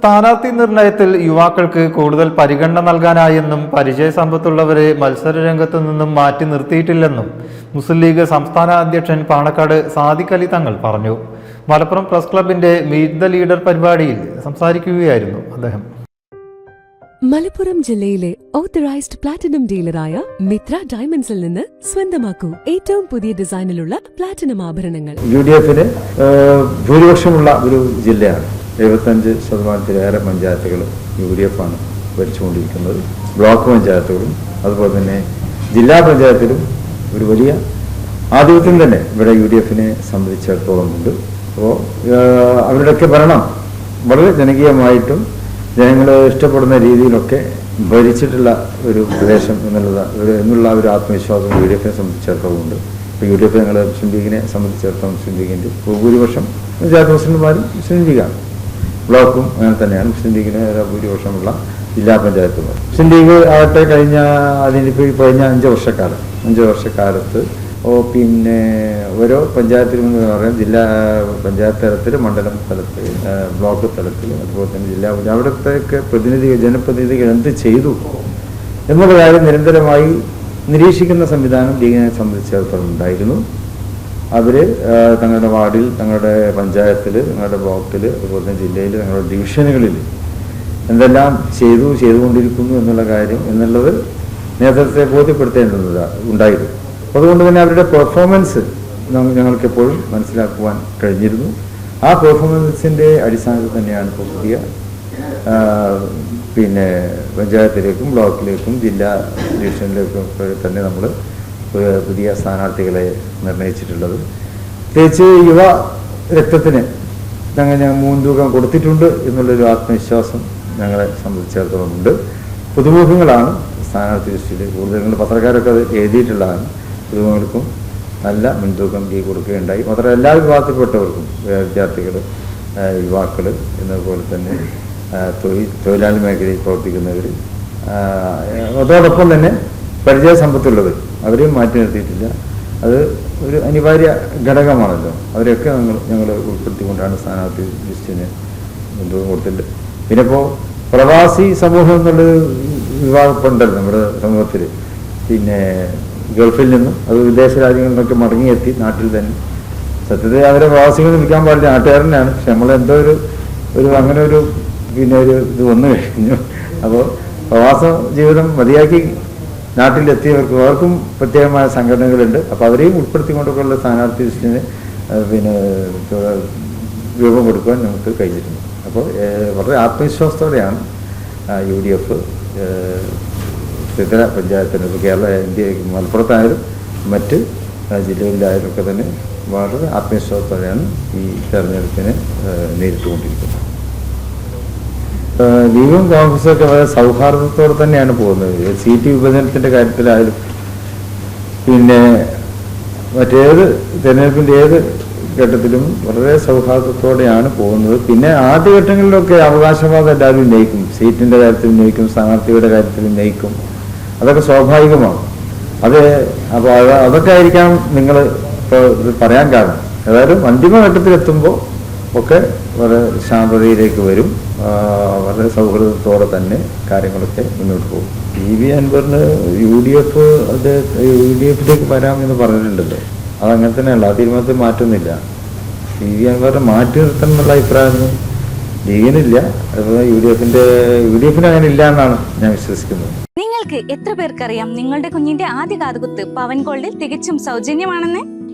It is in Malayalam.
സ്ഥാനാർത്ഥി നിർണയത്തിൽ യുവാക്കൾക്ക് കൂടുതൽ പരിഗണന നൽകാനായെന്നും പരിചയ സമ്പത്തുള്ളവരെ മത്സര രംഗത്തു നിന്നും മാറ്റി നിർത്തിയിട്ടില്ലെന്നും മുസ്ലിം ലീഗ് സംസ്ഥാന അധ്യക്ഷൻ പാണക്കാട് സാദിഖ് അലി തങ്ങൾ പറഞ്ഞു. മലപ്പുറം പ്രസ് ക്ലബിന്റെ മീറ്റ് ദ ലീഡർ പരിപാടിയിൽ സംസാരിക്കുകയായിരുന്നു അദ്ദേഹം. മലപ്പുറം ജില്ലയിലെ ഓത്തറൈസ്ഡ് പ്ലാറ്റിനം ഡീലറായ മിത്ര ഡയമണ്ട്സിൽ നിന്ന് സ്വന്തമാക്കൂ. ഏറ്റവും പുതിയ ഡിസൈനിലുള്ള പ്ലാറ്റിനം ആഭരണങ്ങൾ. യു ഡി എഫിന് ഭൂരിപക്ഷമുള്ള ഒരു ജില്ലയാണ്. എഴുപത്തഞ്ച് ശതമാനത്തിലേറെ പഞ്ചായത്തുകൾ യു ഡി എഫ് ആണ് ഭരിച്ചുകൊണ്ടിരിക്കുന്നത്. ബ്ലോക്ക് പഞ്ചായത്തുകളും അതുപോലെ തന്നെ ജില്ലാ പഞ്ചായത്തിലും ഒരു വലിയ ആധിപത്യം തന്നെ ഇവിടെ യു ഡി എഫിനെ സംബന്ധിച്ചിടത്തോളം ഉണ്ട്. അപ്പോൾ അവരുടെയൊക്കെ ഭരണം വളരെ ജനകീയമായിട്ടും ജനങ്ങൾ ഇഷ്ടപ്പെടുന്ന രീതിയിലൊക്കെ ഭരിച്ചിട്ടുള്ള ഒരു പ്രദേശം എന്നുള്ളത് എന്നുള്ള ഒരു ആത്മവിശ്വാസം യു ഡി എഫിനെ സംബന്ധിച്ചിടത്തോളം ഉണ്ട്. ഇപ്പോൾ യു ഡി എഫ് ഞങ്ങൾ മുസ്ലിം ലീഗിനെ സംബന്ധിച്ചിടത്തോളം മുസ്ലിം ലീഗിന്റെ ഭൂരിപക്ഷം പഞ്ചായത്ത് മുസ്ലിംമാരും മുസ്ലിം ലീഗാണ് ബ്ലോക്കും അങ്ങനെ തന്നെയാണ്. മുസ്ലിം ലീഗിന് ഭൂരിപക്ഷമുള്ള ജില്ലാ പഞ്ചായത്തുകൾ മുസ്ലിം ലീഗ് ആകട്ടെ കഴിഞ്ഞ അതിനിപ്പോൾ കഴിഞ്ഞ അഞ്ച് വർഷക്കാലം. അഞ്ച് വർഷക്കാലത്ത് ഓ പിന്നെ ഓരോ പഞ്ചായത്തിലും എന്ന് പറയാം ജില്ലാ പഞ്ചായത്ത് തലത്തിൽ മണ്ഡലം തലത്തിൽ ബ്ലോക്ക് തലത്തിൽ അതുപോലെ തന്നെ ജില്ലാ അവിടുത്തെയൊക്കെ പ്രതിനിധി ജനപ്രതിനിധികൾ എന്ത് ചെയ്തു? എന്നുള്ള കാര്യം നിരന്തരമായി നിരീക്ഷിക്കുന്ന സംവിധാനം ലീഗിനെ സംബന്ധിച്ചിടത്തോളം ഉണ്ടായിരുന്നു. അവർ തങ്ങളുടെ വാർഡിൽ തങ്ങളുടെ പഞ്ചായത്തിൽ തങ്ങളുടെ ബ്ലോക്കിൽ അതുപോലെ തന്നെ ജില്ലയിൽ തങ്ങളുടെ ഡിവിഷനുകളിൽ എന്തെല്ലാം ചെയ്തു ചെയ്തുകൊണ്ടിരിക്കുന്നു എന്നുള്ള കാര്യം എന്നുള്ളത് നേതൃത്വത്തെ ബോധ്യപ്പെടുത്തേണ്ടത് ഉണ്ടായിരുന്നു. അതുകൊണ്ട് തന്നെ അവരുടെ പെർഫോമൻസ് ഞങ്ങൾക്ക് എപ്പോഴും മനസ്സിലാക്കുവാൻ കഴിഞ്ഞിരുന്നു. ആ പെർഫോമൻസിന്റെ അടിസ്ഥാനത്തിൽ തന്നെയാണ് ഇപ്പോൾ പുതിയ പിന്നെ പഞ്ചായത്തിലേക്കും ബ്ലോക്കിലേക്കും ജില്ലാ ഡിവിഷനിലേക്കും തന്നെ നമ്മൾ പുതിയ സ്ഥാനാർത്ഥികളെ നിർണയിച്ചിട്ടുള്ളത്. പ്രത്യേകിച്ച് യുവ രക്തത്തിന് ഞങ്ങൾ ഞാൻ മൂന്തൂക്കം കൊടുത്തിട്ടുണ്ട് എന്നുള്ളൊരു ആത്മവിശ്വാസം ഞങ്ങളെ സംബന്ധിച്ചിടത്തോളം ഉണ്ട് പുതുമുഖങ്ങളാണ് സ്ഥാനാർത്ഥി ലിസ്റ്റിൽ കൂടുതൽ ഞങ്ങൾ പത്രക്കാരൊക്കെ അത് എഴുതിയിട്ടുള്ളതാണ്. പുതുമുഖങ്ങൾക്കും നല്ല മുൻതൂക്കം ഈ കൊടുക്കുകയുണ്ടായി. മാത്രമല്ല എല്ലാ വിഭാഗത്തിൽപ്പെട്ടവർക്കും വിദ്യാർത്ഥികൾ യുവാക്കൾ എന്നതുപോലെ തന്നെ തൊഴിൽ തൊഴിലാളി മേഖലയിൽ പ്രവർത്തിക്കുന്നവർ അതോടൊപ്പം തന്നെ പരിചയസമ്പത്തുള്ളവർ അവരെയും മാറ്റി നിർത്തിയിട്ടില്ല. അത് ഒരു അനിവാര്യ ഘടകമാണല്ലോ. അവരെയൊക്കെ ഞങ്ങൾ ഞങ്ങൾ ഉൾപ്പെടുത്തിക്കൊണ്ടാണ് സ്ഥാനാർത്ഥി ലിസ്റ്റിന് മുൻതൂക്കം കൊടുത്തിട്ടുണ്ട് പിന്നെ ഇപ്പോൾ പ്രവാസി സമൂഹം എന്നുള്ളത് വിഭാഗമുണ്ടല്ലോ നമ്മുടെ സമൂഹത്തിൽ പിന്നെ ഗൾഫിൽ നിന്നും അത് വിദേശ രാജ്യങ്ങളിൽ നിന്നൊക്കെ മടങ്ങിയെത്തി നാട്ടിൽ തന്നെ. സത്യത്തിൽ അവരെ പ്രവാസികൾ നിൽക്കാൻ പാടില്ല നാട്ടുകാരനാണ്. പക്ഷെ നമ്മളെന്തോ ഒരു ഒരു അങ്ങനെ ഒരു പിന്നെ ഒരു ഇത് വന്നു കഴിഞ്ഞു. അപ്പോൾ പ്രവാസ ജീവിതം മതിയാക്കി നാട്ടിലെത്തിയവർക്ക് അവർക്കും പ്രത്യേകമായ സംഘടനകളുണ്ട്. അപ്പോൾ അവരെയും ഉൾപ്പെടുത്തിക്കൊണ്ടൊക്കെയുള്ള സ്ഥാനാർത്ഥി ലിസ്റ്റിന് പിന്നെ രൂപം കൊടുക്കുവാൻ നമുക്ക് കഴിഞ്ഞിട്ടുണ്ട്. അപ്പോൾ വളരെ ആത്മവിശ്വാസത്തോടെയാണ് യു ഡി എഫ് ത്രിതല പഞ്ചായത്തിന് ഇപ്പോൾ കേരള ഇന്ത്യ മലപ്പുറത്തായാലും മറ്റ് ജില്ലകളിലായാലും ഒക്കെ തന്നെ വളരെ ആത്മവിശ്വാസത്തോടെയാണ് ഈ തെരഞ്ഞെടുപ്പിനെ നേരിട്ടുകൊണ്ടിരിക്കുന്നത്. ലീഗും കോൺഗ്രസും ഒക്കെ വളരെ സൗഹാർദ്ദത്തോടെ തന്നെയാണ് പോകുന്നത്. സീറ്റ് വിഭജനത്തിന്റെ കാര്യത്തിലായാലും പിന്നെ മറ്റേത് തെരഞ്ഞെടുപ്പിന്റെ ഏത് ഘട്ടത്തിലും വളരെ സൗഹാർദ്ദത്തോടെയാണ് പോകുന്നത്. പിന്നെ ആദ്യഘട്ടങ്ങളിലൊക്കെ അവകാശവാദം എല്ലാവരും ഉന്നയിക്കും സീറ്റിന്റെ കാര്യത്തിൽ ഉന്നയിക്കും സ്ഥാനാർത്ഥിയുടെ കാര്യത്തിൽ ഉന്നയിക്കും അതൊക്കെ സ്വാഭാവികമാണ്. അത് അപ്പോൾ അത് അതൊക്കെ ആയിരിക്കാം നിങ്ങൾ ഇപ്പോൾ പറയാൻ കാരണം. ഏതായാലും അന്തിമ ഘട്ടത്തിലെത്തുമ്പോൾ ഒക്കെ വളരെ ശാന്തതയിലേക്ക് വരും. വളരെ സൗഹൃദത്തോടെ തന്നെ കാര്യങ്ങളൊക്കെ മുന്നോട്ട് പോകും. പി വി അൻവറിന് U D F U D എഫിലേക്ക് വരാമെന്ന് പറഞ്ഞിട്ടുണ്ടല്ലോ. അതങ്ങനെ തന്നെയല്ല ആ തീരുമാനത്തിൽ മാറ്റൊന്നുമില്ല പി വി അൻവറിനെ മാറ്റി നിർത്തണം എന്നുള്ള അഭിപ്രായമൊന്നും ലീഗിനില്ല. അതുപോലെ യു ഡി എഫിന്റെ യു ഡി എഫിന് അങ്ങനെ ഇല്ല എന്നാണ് ഞാൻ വിശ്വസിക്കുന്നത്. നിങ്ങൾക്ക് എത്ര പേർക്കറിയാം നിങ്ങളുടെ കുഞ്ഞിന്റെ ആദ്യ കാതുകുത്ത് പവൻ ഗോൾഡിൽ തികച്ചും സൗജന്യമാണെന്ന്?